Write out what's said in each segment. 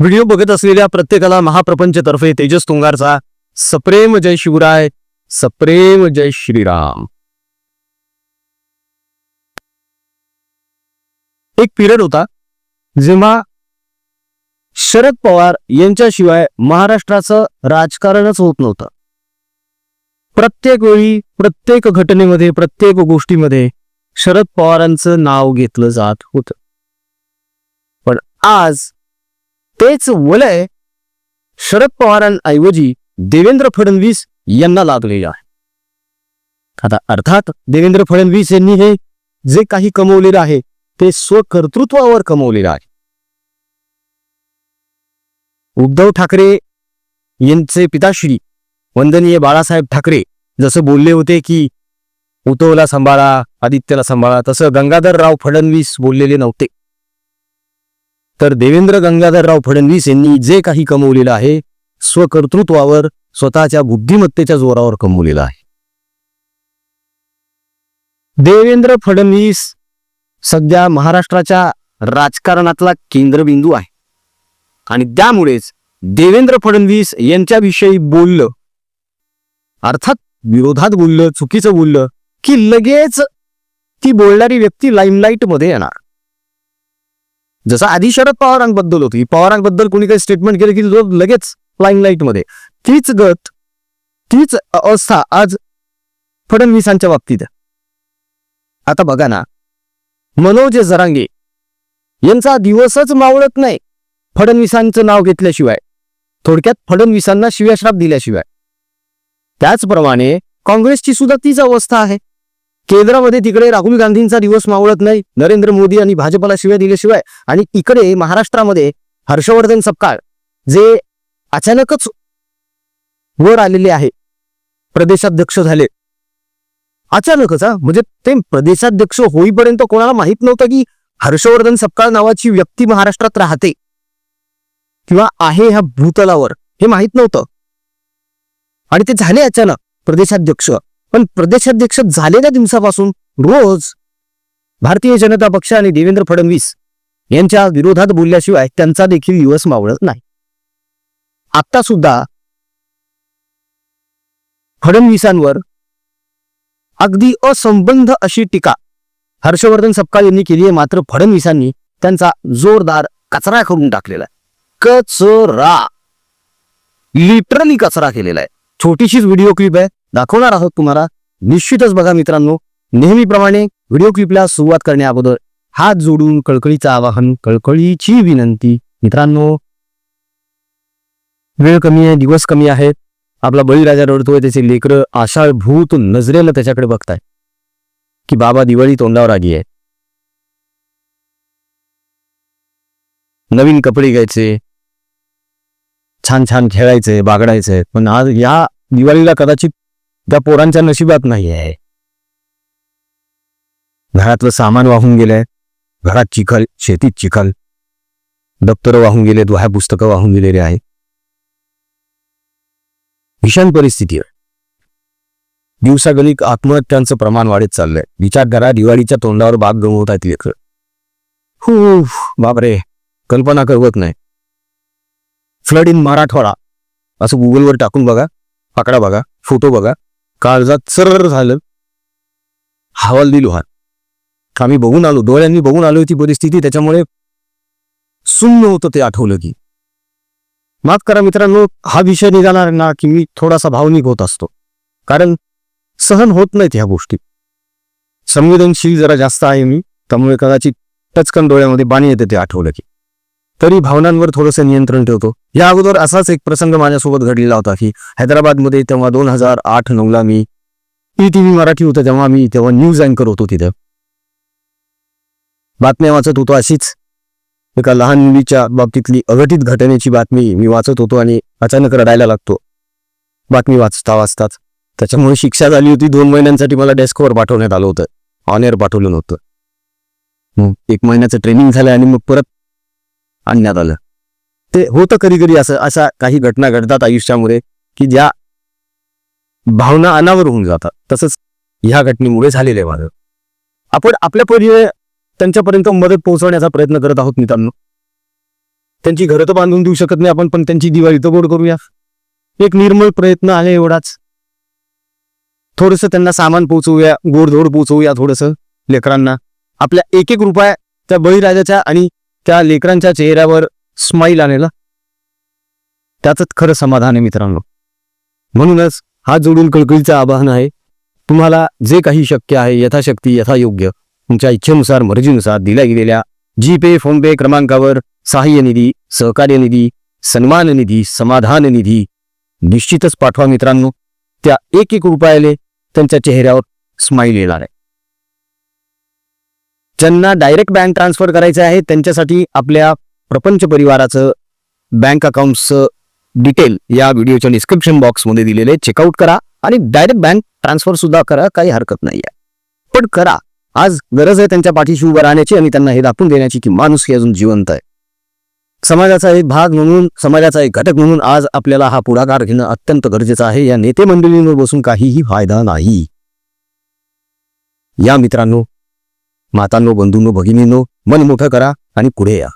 Video बघत असलेल्या प्रत्येकाला महाप्रपंचतर्फे तेजस तुंगारचा सप्रेम जय शिवराय सप्रेम जय श्रीराम. एक पिरियड होता जेव्हा शरद पवार यांच्याशिवाय महाराष्ट्राचं राजकारणच होत नव्हतं. प्रत्येक वेळी प्रत्येक घटनेमध्ये प्रत्येक गोष्टीमध्ये शरद पवारांचं नाव घेतलं जात होतं. पण आज तेच वलय शरद पवारांऐवजी देवेंद्र फडणवीस यांना लागलेले आहे. आता अर्थात देवेंद्र फडणवीस यांनी हे जे काही कमवलेलं आहे ते स्वकर्तृत्वावर कमवलेलं आहे. उद्धव ठाकरे यांचे पिताश्री वंदनीय बाळासाहेब ठाकरे जसं बोलले होते की उद्धवला सांभाळा आदित्यला सांभाळा तसं गंगाधरराव फडणवीस बोललेले नव्हते. तर देवेंद्र गंगाधरराव फडणवीस यांनी जे काही कमवलेलं आहे स्वकर्तृत्वावर स्वतःच्या बुद्धिमत्तेच्या जोरावर कमवलेलं आहे. देवेंद्र फडणवीस सध्या महाराष्ट्राच्या राजकारणातला केंद्रबिंदू आहे. आणि त्यामुळेच देवेंद्र फडणवीस यांच्याविषयी बोललं अर्थात विरोधात बोललं चुकीचं बोललं की लगेच ती बोलणारी व्यक्ती लाईमलाईटमध्ये येणार. जसं आधी शरद पवारांबद्दल होती पवारांबद्दल कोणी काही स्टेटमेंट केलं की जो लगेच लाईन लाईटमध्ये तीच गत तीच अवस्था आज फडणवीसांच्या बाबतीत आता बघा ना मनोज जरांगे यांचा दिवसच मावळत नाही फडणवीसांचं नाव घेतल्याशिवाय. थोडक्यात फडणवीसांना शिव्याश्राप दिल्याशिवाय. त्याचप्रमाणे काँग्रेसची सुद्धा तीच अवस्था आहे. केंद्रामध्ये तिकडे राहुल गांधींचा दिवस मावळत नाही नरेंद्र मोदी आणि भाजपला शिव्या दिल्याशिवाय आणि इकडे महाराष्ट्रामध्ये हर्षवर्धन सपकाळ जे अचानकच वर आलेले आहे प्रदेशाध्यक्ष झाले. अचानकच हा म्हणजे ते प्रदेशाध्यक्ष होईपर्यंत कोणाला माहीत नव्हतं की हर्षवर्धन सपकाळ नावाची व्यक्ती महाराष्ट्रात राहते किंवा आहे ह्या भूतलावर हे माहीत नव्हतं. आणि ते झाले अचानक प्रदेशाध्यक्ष. पण प्रदेशाध्यक्ष झालेल्या दिवसापासून रोज भारतीय जनता पक्ष आणि देवेंद्र फडणवीस यांच्या विरोधात बोलल्याशिवाय त्यांचा देखील दिवस मावळत नाही. आता सुद्धा फडणवीसांवर अगदी असंबंध अशी टीका हर्षवर्धन सपकाळ यांनी केली आहे. मात्र फडणवीसांनी त्यांचा जोरदार कचरा करून टाकलेला आहे. कचरा. लिटरली कचरा केलेला आहे. छोटीशीच व्हिडिओ क्लिप आहे. दाखवणार आहोत तुम्हाला. निश्चितच बघा मित्रांनो नेहमीप्रमाणे व्हिडिओ क्लिपला सुरुवात करण्याअगोदर हात जोडून कळकळीचं आवाहन कळकळीची विनंती. मित्रांनो वेळ कमी आहे दिवस कमी आहे आपला बळीराजा रडतोय त्याचे लेकरं आषाढभूत नजरेला त्याच्याकडे बघताय की बाबा दिवाळी तोंडावर आली आहे. नवीन कपडे घ्यायचे छान छान खेळायचे बागडायचे. पण आज या दिवाळीला कदाचित त्या पोरांच्या नशिबात नाही आहे घरातलं सामान वाहून गेलंय. घरात चिखल शेतीत चिखल. दप्तरं वाहून गेलेत वह्या पुस्तकं वाहून गेलेली आहे भीषण परिस्थिती आहे. दिवसागणिक आत्महत्यांचं प्रमाण वाढत चाललंय. विचार करा दिवाळीच्या तोंडावर बाग गमवत आहेत लेखक हु बापरे. कल्पना करवत नाही. Flood in Marathwada. असं गुगलवर टाकून बघा. आकडा बघा. फोटो बघा. काळजात सर झालं. हवाल दिलो हा आम्ही बघून आलो डोळ्यांनी बघून आलो ती परिस्थिती त्याच्यामुळे सुन्न होतं ते आठवलं की. माफ करा मित्रांनो हा विषय निघाला ना की मी थोडासा भावनिक होत असतो. कारण सहन होत नाहीत ह्या गोष्टी. संवेदनशील जरा जास्त आहे मी त्यामुळे कदाचित टचकन डोळ्यामध्ये बाणी येते ते आठवलं की. तरी भावनांवर थोडंसं नियंत्रण ठेवतो. या अगोदर असाच एक प्रसंग माझ्यासोबत घडलेला होता की हैदराबादमध्ये तेव्हा दोन हजार आठ नऊला मी ई टी व्ही मराठी होतं तेव्हा मी तेव्हा न्यूज अँकर होतो तिथं. बातम्या वाचत होतो अशीच. एका लहान मुलीच्या बाबतीतली अघटित घटनेची बातमी मी वाचत होतो आणि अचानक रडायला लागतो. बातमी वाचता वाचताच. त्याच्यामुळे शिक्षा झाली होती. दोन महिन्यांसाठी मला डेस्कवर पाठवण्यात आलं होतं. ऑन एअर पाठवलं नव्हतं. मग एक महिन्याचं ट्रेनिंग झालं आणि मग परत आणण्यात आलं. ते होतं कधी कधी असं अशा काही घटना घडतात आयुष्यामध्ये की ज्या भावना अनावर होऊन जातात. तसंच ह्या घटनेमुळे झालेलं आहे माझं. आपण आपल्या परीने त्यांच्यापर्यंत मदत पोहोचवण्याचा प्रयत्न करत आहोत मित्रांनो. त्यांची घरं तर बांधून देऊ शकत नाही आपण पण त्यांची दिवाळी तर गोड करूया. एक निर्मळ प्रयत्न आहे एवढाच. थोडस त्यांना सामान पोचवूया गोडधोड पोहोचवूया थोडस लेकरांना. आपल्या एक एक रुपया त्या बळीराजाच्या आणि त्या लेकरांच्या चेहऱ्यावर स्माईल आलेला. त्याच खरं समाधान आहे मित्रांनो. म्हणूनच हा जोडून कळकळीचं आवाहन आहे तुम्हाला जे काही शक्य आहे यथाशक्ती यथायोग्य तुमच्या इच्छेनुसार मर्जीनुसार दिल्या गेलेल्या जी पे फोन पे क्रमांकावर सहाय्य निधी सहकार्य निधी सन्मान निधी समाधान निधी निश्चितच पाठवा मित्रांनो. त्या एक एक रुपयाले त्यांच्या चेहऱ्यावर स्माईल येणार आहे. ज्यांना डायरेक्ट बँक ट्रान्सफर करायचं आहे त्यांच्यासाठी आपल्या प्रपंच परिवाराचं बँक अकाउंटचं डिटेल या व्हिडिओच्या डिस्क्रिप्शन बॉक्समध्ये दिलेले चेकआउट करा आणि डायरेक्ट बँक ट्रान्सफर सुद्धा करा काही हरकत नाही आहे पण करा. आज गरज आहे त्यांच्या पाठीशी उभं राहण्याची आणि त्यांना हे दाखवून देण्याची की माणूस ही अजून जिवंत आहे. समाजाचा एक भाग म्हणून समाजाचा एक घटक म्हणून आज आपल्याला हा पुढाकार घेणं अत्यंत गरजेचं आहे. या नेते मंडळींवर बसून काहीही फायदा नाही. या मित्रांनो मातांनो बंधूंनो भगिनींनो मन मोठं करा आणि पुढे या.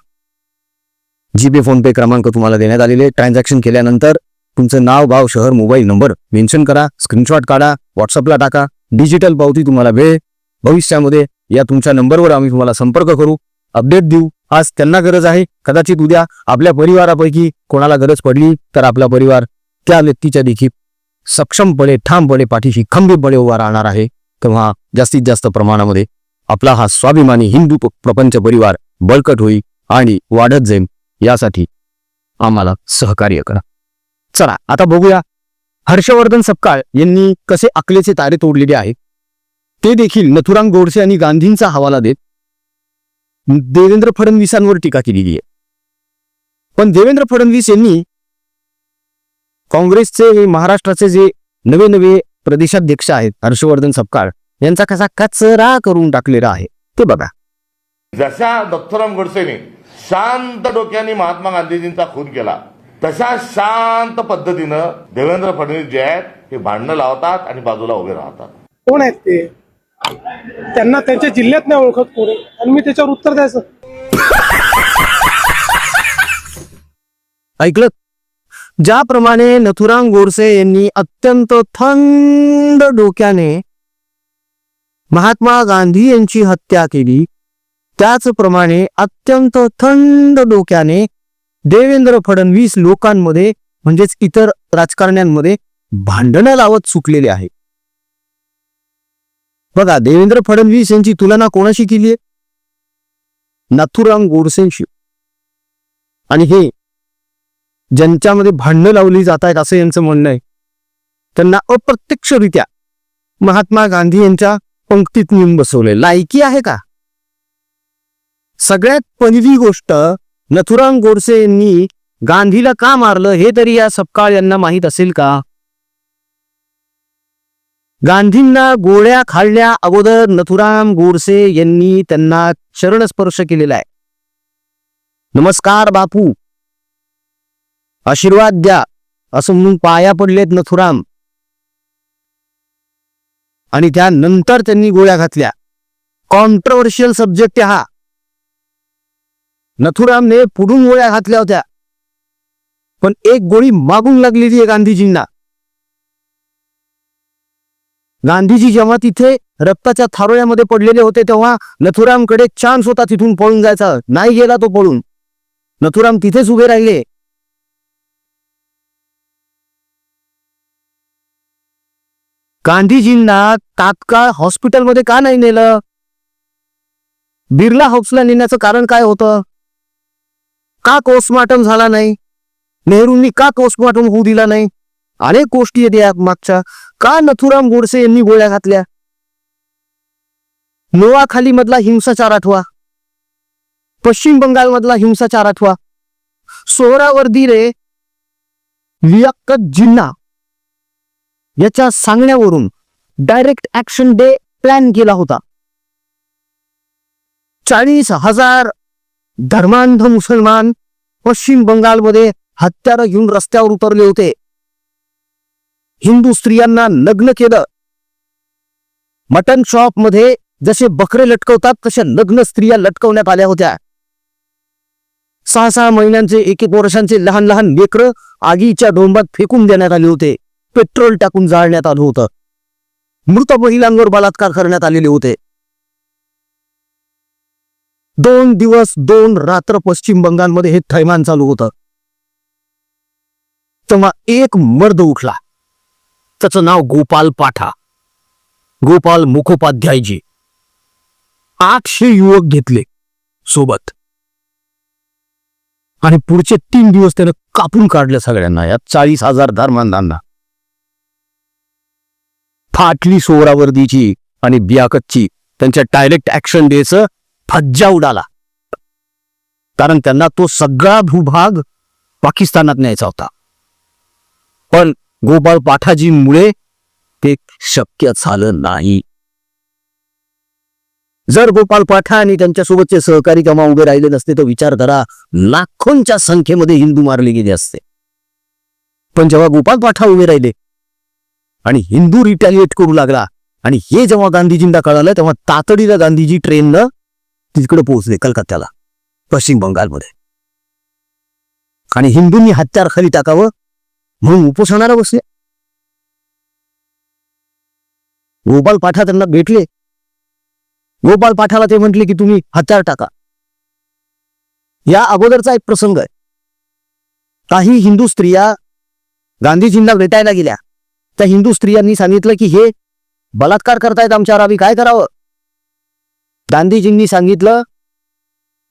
जीपे फोन पे क्रमांक तुम्हाला देण्यात आलेले. ट्रान्झॅक्शन केल्यानंतर तुमचं नाव गाव शहर मोबाईल नंबर मेन्शन करा स्क्रीनशॉट काढा व्हॉट्सअपला टाका. डिजिटल पावती तुम्हाला वेळ भविष्यामध्ये या तुमच्या नंबरवर आम्ही तुम्हाला संपर्क करू. अपडेट देऊ. आज त्यांना गरज आहे. कदाचित उद्या आपल्या परिवारापैकी कोणाला गरज पडली तर आपला परिवार त्या व्यक्तीच्या देखील सक्षमपणे ठामपणे पाठीशी खंबीरपणे उभा राहणार आहे. तेव्हा जास्तीत जास्त प्रमाणामध्ये आपला हा स्वाभिमानी हिंदू प्रपंच परिवार बळकट होईल आणि वाढत जाईल यासाठी आम्हाला सहकार्य करा. चला आता बघूया. हर्षवर्धन सपकाळ यांनी कसे अकलेचे तारे तोडलेले आहेत? ते देखील नथुराम गोडसे आणि गांधींचा हवाला देत देवेंद्र फडणवीसांवर टीका केलेली आहे. पण देवेंद्र फडणवीस यांनी काँग्रेसचे हे महाराष्ट्राचे जे नवे नवे प्रदेशाध्यक्ष आहेत हर्षवर्धन सपकाळ यांचा कसा कचरा करून टाकलेला आहे. ते बघा. जशा दत्तराम गोडसेने शांत डोक्याने महात्मा गांधीजींचा खून केला तशा शांत पद्धतीनं देवेंद्र फडणवीस जे आहेत हे भांडणं लावतात आणि बाजूला उभे राहतात. कोण आहेत ते? त्यांना त्यांच्या जिल्ह्यात नाही ओळखत कोण. आहे. आणि मी त्याच्यावर उत्तर द्यायचं. ऐकलं? ज्याप्रमाणे नथुराम गोडसे यांनी अत्यंत थंड डोक्याने महात्मा गांधी यांची हत्या केली. त्याचप्रमाणे अत्यंत थंड डोक्याने देवेंद्र फडणवीस लोकांमध्ये म्हणजेच इतर राजकारण्यांमध्ये भांडणं लावत चुकलेले आहे. बघा देवेंद्र फडणवीस यांची तुलना कोणाशी केली आहे? नाथुराम गोडसेंशी. आणि हे ज्यांच्यामध्ये भांडणं लावली जात आहेत असं यांचं म्हणणं आहे. त्यांना अप्रत्यक्षरित्या महात्मा गांधी यांच्या पंक्तीत नेऊन बसवले. लायकी आहे का? सगळ्यात पहिली गोष्ट नथुराम गोडसे यांनी गांधीला का मारलं हे तरी या सपकाळ यांना माहीत असेल का? गांधींना गोळ्या खाल्ल्या अगोदर नथुराम गोडसे यांनी त्यांना चरणस्पर्श केलेला आहे. नमस्कार बापू. आशीर्वाद द्या. असं म्हणून पाया पडलेत नथुराम. आणि त्यानंतर त्यांनी गोळ्या घातल्या. कॉन्ट्रोवर्शियल सब्जेक्ट हा. नथुरामने पुढून गोळ्या घातल्या होत्या. पण एक गोळी मागून लागलेली आहे गांधीजींना. गांधीजी जेव्हा तिथे रक्ताच्या थारोळ्यामध्ये पडलेले होते तेव्हा नथुरामकडे चान्स होता तिथून पळून जायचा. नाही गेला तो पळून. नथुराम तिथेच उभे राहिले. गांधीजींना तात्काळ हॉस्पिटलमध्ये का नाही नेलं? बिर्ला हाऊसला नेण्याचं कारण काय होतं? का पोस्टमार्टम झाला नाही? नेहरूंनी का पोस्टमार्टम होऊ दिला नाही? अनेक गोष्टी आहेत मागच्या. का नथुराम गोडसे यांनी गोळ्या घातल्या? नोवाखाली मधला हिंसाचार आठवा. पश्चिम बंगाल मधला हिंसाचार आठवा. सोहरावर्दी रे लियाकत जिन्ना. याच्या सांगण्यावरून डायरेक्ट ऍक्शन डे प्लॅन केला होता. चाळीस हजार धर्मांध मुसलमान पश्चिम बंगालमध्ये हत्यारं घेऊन रस्त्यावर उतरले होते. हिंदू स्त्रियांना लग्न केलं. मटन शॉपमध्ये जसे बकरे लटकवतात तशा लग्न स्त्रिया लटकवण्यात आल्या होत्या. सहा सहा महिन्यांचे एक एक वर्षांचे लहान लहान लेकर आगीच्या डोंबात फेकून देण्यात आले होते. पेट्रोल टाकून जाळण्यात आलं होतं. मृत महिलांवर बलात्कार करण्यात आलेले होते. दोन दिवस दोन रात्र पश्चिम बंगालमध्ये हे थैमान चालू होतं. तेव्हा एक मर्द उठला. त्याचं नाव गोपाल पाठा. गोपाल मुखोपाध्यायजी. आठशे युवक घेतले सोबत. आणि पुढचे तीन दिवस त्यानं कापून काढले सगळ्यांना या चाळीस हजार धर्मांधांना. फाटली सोहरावर्दीची आणि बियाकतची त्यांच्या डायरेक्ट ऍक्शन डेचं फज्जा उडाला. कारण त्यांना तो सगळा भूभाग पाकिस्तानात न्यायचा होता. पण गोपाळ पाठाजींमुळे ते शक्य झालं नाही. जर गोपाळ पाठा आणि त्यांच्यासोबतचे सहकारी केव्हा उभे राहिले नसते तर विचार करा लाखोंच्या संख्येमध्ये हिंदू मारले गेले असते. पण जेव्हा गोपाळ पाठा उभे राहिले आणि हिंदू रिटॅलिएट करू लागला. आणि हे जेव्हा गांधीजींना कळालं तेव्हा तातडीला गांधीजी ट्रेननं तिकडे पोहोचले कलकत्त्याला पश्चिम बंगालमध्ये. आणि हिंदूंनी हत्यार खाली टाकावं म्हणून उपोषणाला बसले. गोपाल पाठा त्यांना भेटले. गोपाल पाठाला ते म्हटले की तुम्ही हत्यार टाका. या अगोदरचा एक प्रसंग आहे. काही हिंदू स्त्रिया गांधीजींना भेटायला गेल्या. त्या हिंदू स्त्रियांनी सांगितलं की हे बलात्कार करतायत आमच्यावर आम्ही काय करावं? गांधीजींनी सांगितलं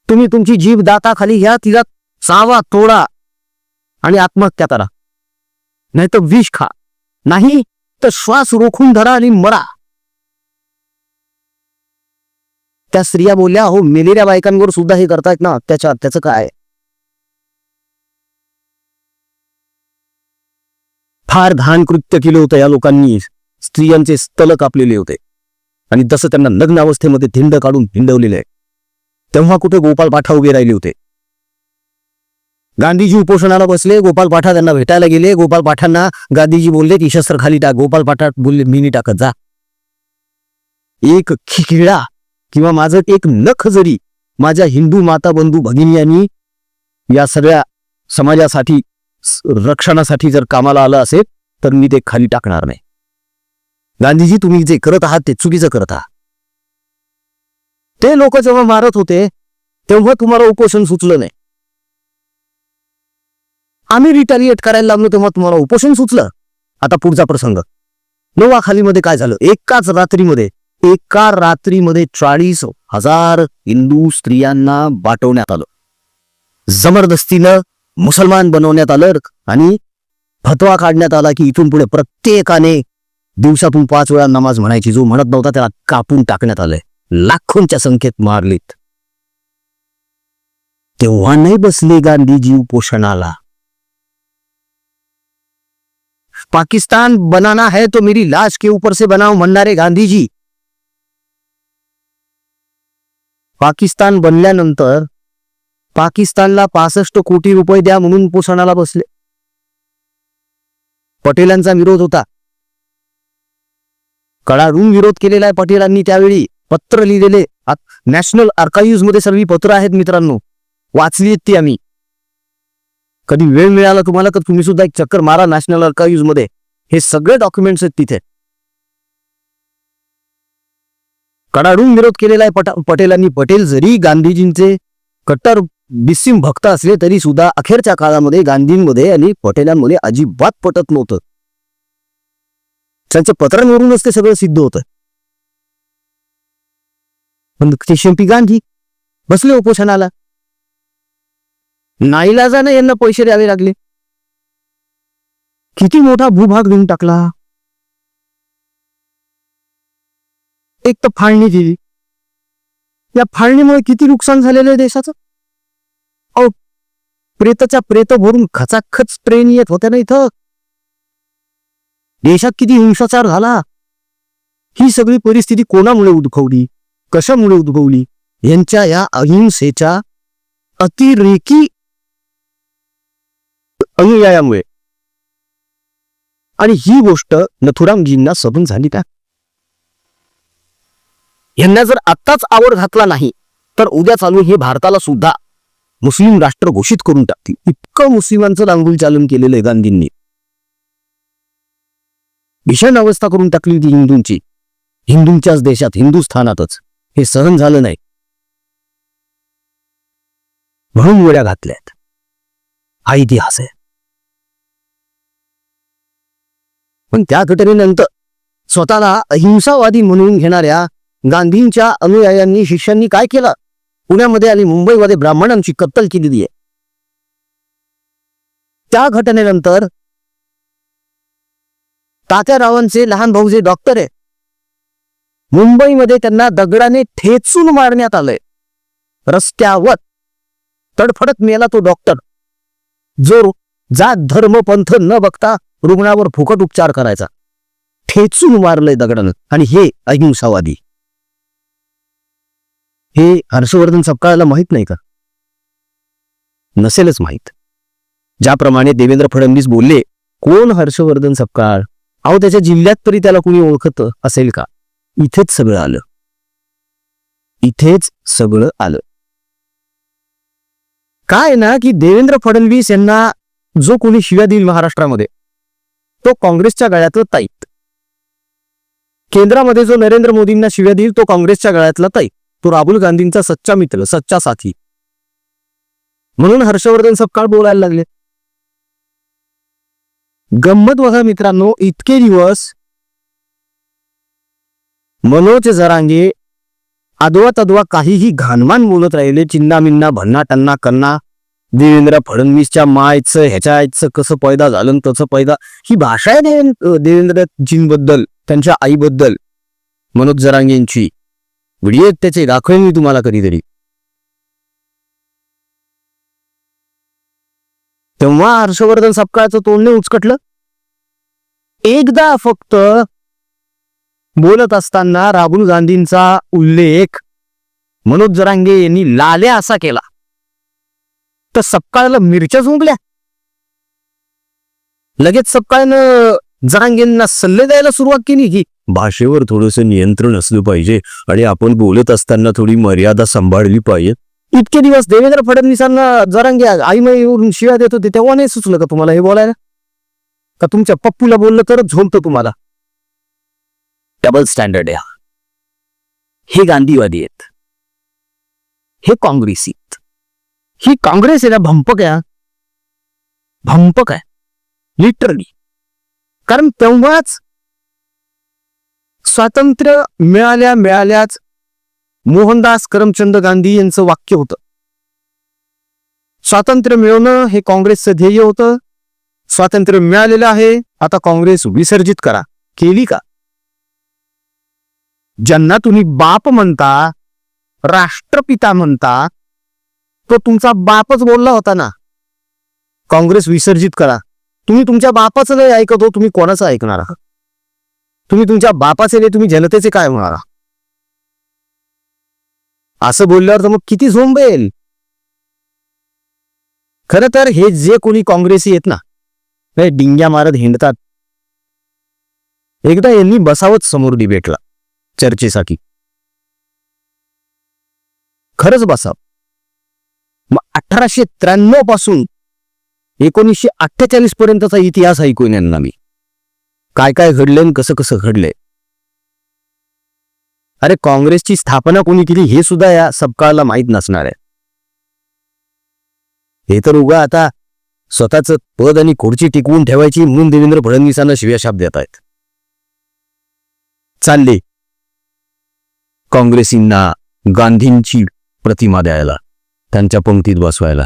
तुम्ही तुमची जीभ दाताखाली घ्या तिला चावा तोडा आणि आत्महत्या करा. नाही तर विष खा. नाही तर श्वास रोखून धरा आणि मरा. त्या स्त्रिया बोलल्या हो मेलेल्या बायकांवर सुद्धा हे करतायत ना? त्याच्या त्याचं काय? फार घाण कृत्य केलं होतं या लोकांनी. स्त्रियांचे स्थल कापलेले होते. आणि तसं त्यांना लग्न अवस्थेमध्ये धिंड काढून हिंडवलेलं आहे. तेव्हा कुठे गोपाल पाठा उभे राहिले होते. गांधीजी उपोषणाला बसले गोपाल पाठा त्यांना भेटायला गेले. गोपाल पाठांना गांधीजी बोलले की शस्त्र खाली टाक. गोपाल पाठा बोलले मिनी टाकत जा. एक खिळा किंवा माझं एक नख जरी माझ्या हिंदू माता बंधू भगिनी यांनी या सगळ्या समाजासाठी रक्षणासाठी जर कामाला आलं असेल तर मी ते खाली टाकणार नाही. गांधीजी तुम्ही जे करत आहात ते चुकीचं करत आहात. ते लोक जेव्हा मारत होते तेव्हा तुम्हाला उपोषण सुचलं नाही. आम्ही रिटॅलिएट करायला लागलो तेव्हा तुम्हाला उपोषण सुचलं. आता पुढचा प्रसंग. नोवाखालीमध्ये काय झालं? एकाच रात्रीमध्ये एका रात्रीमध्ये चाळीस हजार हिंदू स्त्रियांना बाटवण्यात आलं. जबरदस्तीनं मुसलमान बनवण्यात आलं आणि फतवा काढण्यात आला की इथून पुढे प्रत्येकाने दिवसातून पाच वेळा नमाज म्हणायची. जो म्हणत नव्हता त्याला कापून टाकण्यात आलंय. लाखोंच्या संख्येत मारलीत. तेव्हा नाही बसले गांधीजी उपोषणाला. पाकिस्तान बनाना है तो मेरी लाश के ऊपर से बनाओ म्हणणारे गांधीजी. पाकिस्तान बनल्यानंतर पाकिस्तानला पासष्ट कोटी रुपये द्या म्हणून पोषणाला बसले. पटेलांचा विरोध होता. कडाडून विरोध केलेला आहे पटेलांनी त्यावेळी. पत्र लिहिलेले नॅशनल आर्काईव्हमध्ये सर्व पत्र आहेत मित्रांनो. वाचली आहेत ती आम्ही. कधी वेळ मिळाला तुम्हाला तर तुम्ही सुद्धा एक चक्कर मारा नॅशनल आर्काईव्हमध्ये. हे सगळे डॉक्युमेंट्स आहेत तिथे. कडाडून विरोध केलेला आहे पटा पटेलांनी. पटेल जरी गांधीजींचे कट्टर बिस्सिम भक्त असले तरी सुद्धा अखेरच्या काळामध्ये गांधींमध्ये आणि पटेलांमध्ये अजिबात पटत नव्हतं. त्यांच्या पत्रांवरूनच ते सगळं सिद्ध होतं. पण ते शेवटी गांधी बसले उपोषणाला. नाईलाजानं यांना पैसे द्यावे लागले. किती मोठा भूभाग देऊन टाकला. एक तर फाळणी दिली. या फाळणीमुळे किती नुकसान झालेलं आहे देशाचं? अहो प्रेतच्या प्रेत भरून खचाखच ट्रेन येत होत्या ना इथं. देशात किती हिंसाचार झाला. ही सगळी परिस्थिती कोणामुळे उद्भवली? कशामुळे उद्भवली? यांच्या या अहिंसेच्या अतिरेकी अनुयायामुळे. आणि ही गोष्ट नथुरामजींना सबून झाली का? यांना जर आत्ताच आवड घातला नाही तर उद्या चालू हे भारताला सुद्धा मुस्लिम राष्ट्र घोषित करून टाकतील. इतकं मुस्लिमांचं रांगोळी चालन केलेलं आहे गांधींनी. भीषण अवस्था करून टाकली होती हिंदूंची. हिंदूंच्याच देशात हिंदुस्थानातच. हे सहन झालं नाही. म्हणून वेळ्या घातल्यात. हा इतिहास आहे. पण त्या घटनेनंतर स्वतःला अहिंसावादी म्हणून घेणाऱ्या गांधींच्या अनुयायांनी शिष्यांनी काय केलं? पुण्यामध्ये आणि मुंबईमध्ये ब्राह्मणांची कत्तल केलेली आहे. त्या घटनेनंतर तात्यारावांचे लहान भाऊ जे डॉक्टर आहे. मुंबईमध्ये त्यांना दगडाने ठेचून मारण्यात आलंय. रस्त्यावर तडफडत मेला तो डॉक्टर जो जात धर्म पंथ न बघता रुग्णावर फुकट उपचार करायचा. ठेचून मारलंय दगडानं. आणि हे अहिंसावादी. हे हर्षवर्धन सपकाळाला माहीत नाही का? नसेलच माहीत. ज्याप्रमाणे देवेंद्र फडणवीस बोलले कोण हर्षवर्धन सपकाळ? अहो त्याच्या जिल्ह्यात तरी त्याला कुणी ओळखत असेल का? इथेच सगळं आलं. इथेच सगळं आलं. काय ना की देवेंद्र फडणवीस यांना जो कोणी शिव्या देईल महाराष्ट्रामध्ये तो काँग्रेसच्या गळ्यातलं ताईत केंद्रामध्ये जो नरेंद्र मोदींना शिव्या देईल तो काँग्रेसच्या गळ्यातला ताईत तो राहुल गांधींचा सच्चा मित्र सच्चा साथी. म्हणून हर्षवर्धन सपकाळ बोलायला लागले. गंमत बघा मित्रांनो इतके दिवस मनोज जरांगे अदवा तदवा काहीही घाणमान बोलत राहिले चिन्नामिन्ना भन्नाटन्ना कन्ना देवेंद्र फडणवीसच्या मायचं ह्याच्या आईचं कसं पैदा झालं तसं पैदा ही भाषा आहे देवेंद्र देवेंद्रजींबद्दल त्यांच्या आईबद्दल मनोज जरांगेंची. व्हिडिओ त्याचे दाखवेन मी तुम्हाला कधीतरी. तेव्हा हर्षवर्धन सपकाळचं तोंड नाही उचकटलं. एकदा फक्त बोलत असताना राहुल गांधींचा उल्लेख मनोज जरांगे यांनी लाल्या असा केला. तर सपकाळला मिरच्या झोंबल्या. लगेच सपकाळनं जरांगेंना सल्ले द्यायला सुरुवात केली की भाषेवर थोडस नियंत्रण असलं पाहिजे आणि आपण बोलत असताना थोडी मर्यादा सांभाळली पाहिजे इतके दिवस देवेंद्र फडणवीसांना जरांगे आईमाईवरून शिव्या देत होते तेव्हा नाही सुचलं का तुम्हाला हे बोलायला का तुमच्या पप्पूला बोललं तरच झोमतं तुम्हाला डबल स्टँडर्ड आहे हा. गांधीवादी आहेत हे काँग्रेसी. ही काँग्रेस आहे ना भंपक आहे. भंपक आहे लिटरली कारण तेव्हाच स्वातंत्र्य मिळाल्या मिळाल्याच मोहनदास करमचंद गांधी यांचं वाक्य होतं. स्वातंत्र्य मिळवणं हे काँग्रेसचं ध्येय होतं. स्वातंत्र्य मिळालेलं आहे आता काँग्रेस विसर्जित करा. केली का? ज्यांना तुम्ही बाप म्हणता राष्ट्रपिता म्हणता तो तुमचा बापच बोलला होता ना? काँग्रेस विसर्जित करा. तुम्ही तुमच्या बापाचं नाही ऐकत हो तुम्ही कोणाचं ऐकणार आहात? तुम्ही तुमच्या बापाचे नाही तुम्ही जनतेचे काय होणार? असं बोलल्यावर तर मग किती झोंबेल खर तर हे जे कोणी काँग्रेसी आहेत ना ते डिंग्या मारत हिंडतात. एकदा यांनी बसावत समोर डिबेटला चर्चेसाठी. खरंच बसाव. मग अठराशे त्र्याण्णवपासून एकोणीसशे अठ्ठेचाळीस पर्यंतचा इतिहास ऐकून यांना मी. काय काय घडलंय आणि कसं कसं घडलंय? अरे काँग्रेसची स्थापना कोणी केली हे सुद्धा या सबकाळला माहीत नसणार आहे. हे तर उगा आता स्वतःच पद आणि खुर्ची टिकवून ठेवायची म्हणून देवेंद्र फडणवीसांना शिव्याशाप देत आहेत चालले. काँग्रेसींना गांधींची प्रतिमा द्यायला त्यांच्या पंक्तीत बसवायला.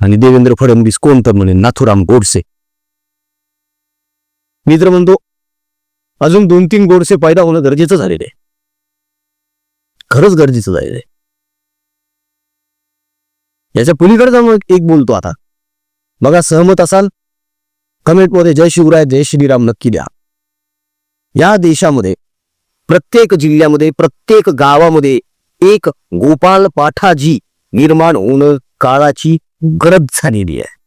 आणि देवेंद्र फडणवीस कोण तर म्हणे नाथुराम गोडसे. मी तर म्हणतो अजून दोन तीन गोडसे पैदा होणं गरजेचं झालेलं आहे. खरंच गरजेचं झालेलं आहे. याच्या पलीकडे जाऊन एक बोलतो आता. बघा सहमत असाल? कमेंटमध्ये जय शिवराय जय श्रीराम नक्की द्या. या देशामध्ये प्रत्येक जिल्ह्यामध्ये प्रत्येक गावामध्ये एक गोपाल पाठाजी निर्माण होणं काळाची गरज झालेली आहे.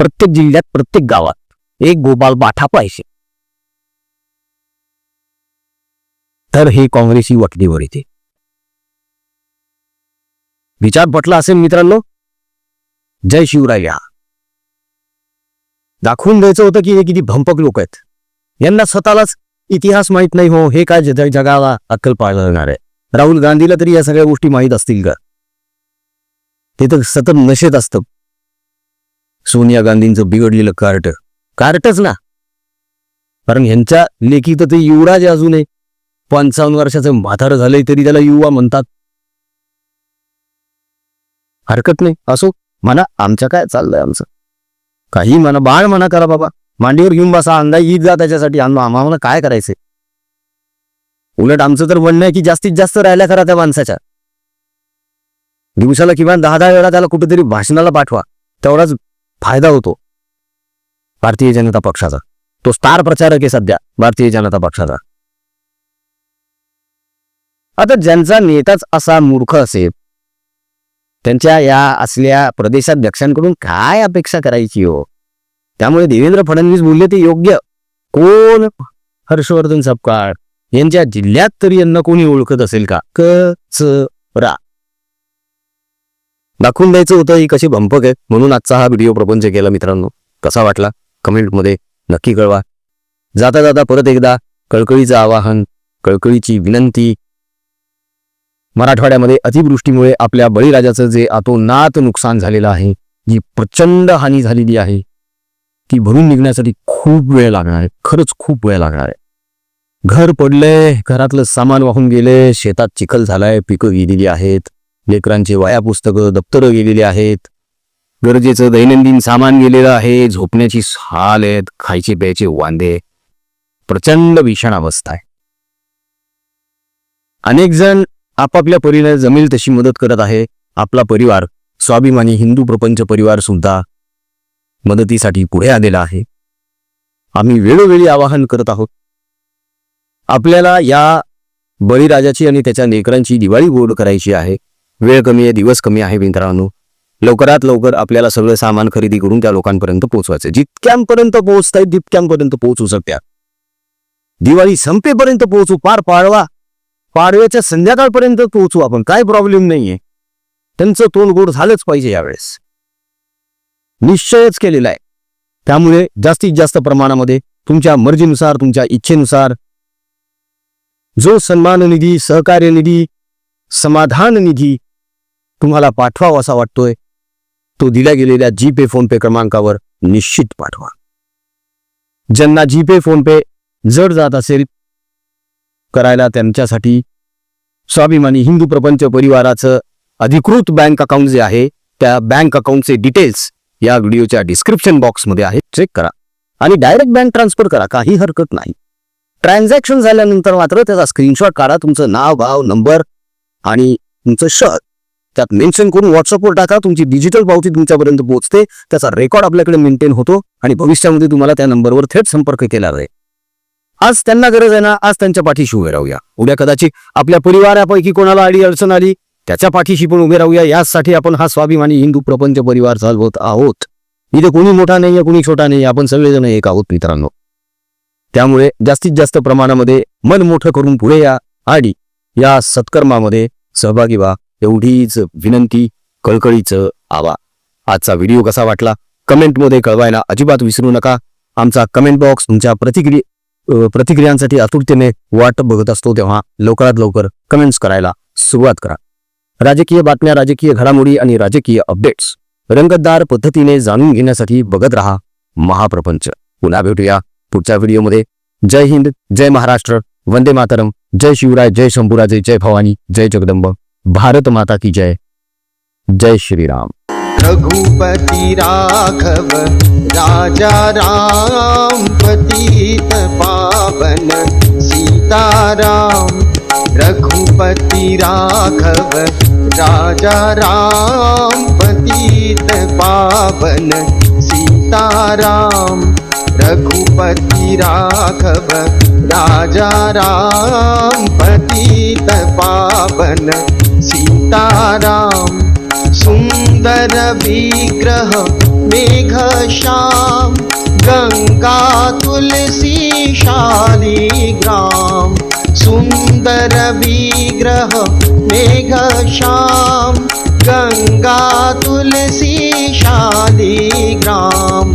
प्रत्येक जिल्ह्यात प्रत्येक गावात एक गोपाल बाठा पाहिजे. तर हे काँग्रेसी वाटणीवर येते. विचार पटला असेल मित्रांनो? जय शिवराय या. दाखवून द्यायचं होतं की हे किती भंपक लोक आहेत. यांना स्वतःलाच इतिहास माहीत नाही हो हे काय जग- जगाला अक्कल पाळणार आहे. राहुल गांधीला तरी या सगळ्या गोष्टी माहीत असतील का? ते तर सतत नशेत असतं. सोनिया गांधींचं बिघडलेलं कार्ट. कार्टच ना. कारण ह्यांच्या लेखी तर ते युवराज आहे. पंचावन्न वर्षाचं म्हातारं झालंय तरी त्याला युवा म्हणतात. हरकत नाही. असो म्हणा आमच्या काय चाललंय आमचं? काही म्हणा बाळ म्हणा करा बाबा. मांडीवर घेऊन बसा अंदाज ईद जा त्याच्यासाठी. आम- आम्हाला काय करायचंय? उलट आमचं तर म्हणणं आहे की जास्तीत जास्त राहिल्या करा त्या माणसाच्या. दिवसाला किमान दहा दहा वेळा त्याला कुठेतरी भाषणाला पाठवा. तेवढाच फायदा होतो. भारतीय जनता पक्षाचा. तो स्टार प्रचारक आहे सध्या भारतीय जनता पक्षाचा. आता ज्यांचा नेताच असा मूर्ख असेल त्यांच्या या असल्या प्रदेशाध्यक्षांकडून काय अपेक्षा करायची हो? त्यामुळे देवेंद्र फडणवीस बोलले ते योग्य. कोण? हर्षवर्धन सपकाळ. यांच्या जिल्ह्यात तरी यांना कोणी ओळखत असेल का? क च रा. दाखवून द्यायचं होतं ही कशी भंपक आहे म्हणून आजचा हा व्हिडिओ प्रपंच केला मित्रांनो. कसा वाटला? कमेंटमध्ये नक्की कळवा. जाता जाता परत एकदा कळकळीचं आवाहन कळकळीची विनंती. मराठवाड्यामध्ये अतिवृष्टीमुळे आपल्या बळीराजाचं जे अतोनात नुकसान झालेलं आहे जी प्रचंड हानी झालेली आहे ती भरून निघण्यासाठी खूप वेळ लागणार आहे. खरंच खूप वेळ लागणार आहे. घर पडले घरातलं सामान वाहून गेले शेतात चिखल झालाय पिकं गेलेली आहेत. लेकरांचे वाया पुस्तकं दप्तरं गेलेली आहेत. गरजेचं दैनंदिन सामान गेलेलं आहे. झोपण्याची हाल आहेत. खायचे प्यायचे वांदे. प्रचंड भीषण अवस्था आहे. अनेक जण आपापल्या परीने जमेल तशी मदत करत आहे. आपला परिवार स्वाभिमानी हिंदू प्रपंच परिवार सुद्धा मदतीसाठी पुढे आलेला आहे. आम्ही वेळोवेळी आवाहन करत आहोत. आपल्याला या बळीराजाची आणि त्याच्या लेकरांची दिवाळी गोड करायची आहे. वेळ कमी आहे दिवस कमी आहे मित्रांनो. लवकरात लवकर आपल्याला सगळं सामान खरेदी करून त्या लोकांपर्यंत पोहोचवायचं जितक्यांपर्यंत पोहोचतायत तितक्यांपर्यंत पोहोचू शकत्या. दिवाळी संपेपर्यंत पोहोचू पार पाडवा. पाडव्याच्या संध्याकाळपर्यंत पोहोचू आपण काय प्रॉब्लेम नाहीये. त्यांचं तोंड गोड झालंच पाहिजे यावेळेस. निश्चयच केलेला आहे. त्यामुळे जास्तीत जास्त प्रमाणामध्ये तुमच्या मर्जीनुसार तुमच्या इच्छेनुसार जो सन्मान निधी सहकार्य निधी समाधान निधी तुम्हाला पाठवावा असा वाटतोय तो दिल्या गेलेल्या जीपे फोनपे क्रमांकावर निश्चित पाठवा. ज्यांना जीपे फोनपे जड जात असेल करायला त्यांच्यासाठी स्वाभिमानी हिंदू प्रपंच परिवाराचं अधिकृत बँक अकाउंट जे आहे त्या बँक अकाउंटचे डिटेल्स या व्हिडिओच्या डिस्क्रिप्शन बॉक्समध्ये आहेत चेक करा आणि डायरेक्ट बँक ट्रान्सफर करा काही हरकत नाही. ट्रान्झॅक्शन झाल्यानंतर मात्र त्याचा स्क्रीनशॉट काढा तुमचं नाव भाव नंबर आणि तुमचं शहर. त्यात मेन्शन करून व्हॉट्सअपवर टाका तुमची डिजिटल पावती तुमच्यापर्यंत पोहोचते त्याचा रेकॉर्ड आपल्याकडे मेंटेन होतो आणि भविष्यामध्ये तुम्हाला त्या नंबरवर थेट संपर्क केला जाईल. आज त्यांना गरज आहे ना आज त्यांच्या पाठीशी उभे राहूया. उद्या कदाचित आपल्या परिवारापैकी कोणाला अडी अडचण आली त्याच्या पाठीशी पण उभे राहूया. यासाठी आपण हा स्वाभिमानी हिंदू प्रपंच परिवार चालवत आहोत. इथे कोणी मोठा नाहीये कोणी छोटा नाही आपण सगळेजण एक आहोत मित्रांनो. त्यामुळे जास्तीत जास्त प्रमाणामध्ये मन मोठं करून पुढे या आणि या सत्कर्मामध्ये सहभागी व्हा. एवढीच विनंती कळकळीचं आवा आजचा व्हिडिओ कसा वाटला? कमेंटमध्ये कळवायला अजिबात विसरू नका. आमचा कमेंट बॉक्स तुमच्या प्रतिक्रिय प्रतिक्रियांसाठी आतुरतेने वाट बघत असतो तेव्हा लवकरात लवकर कमेंट्स करायला सुरुवात करा. राजकीय बातम्या राजकीय घडामोडी आणि राजकीय अपडेट्स. रंगतदार पद्धतीने जाणून घेण्यासाठी बघत रहा महाप्रपंच. पुन्हा भेटूया पुढच्या व्हिडिओमध्ये. जय हिंद जय महाराष्ट्र. वंदे मातरम. जय शिवराय जय शंभूराजे जय भवानी जय जगदंब. भारत माता की जय। जय श्री राम। रघुपति राघव राजा राम पतित पावन सीताराम। रघुपति राघव राजा राम पतित पावन सीताराम। रघुपति राघव राजा राम पतित पावन। सीताराम सुन्दर विग्रह मेघ श्याम गङ्गा तुलसी शालिग्राम सुन्दर विग्रह मेघ श्याम गंगा तुलसी शालिग्राम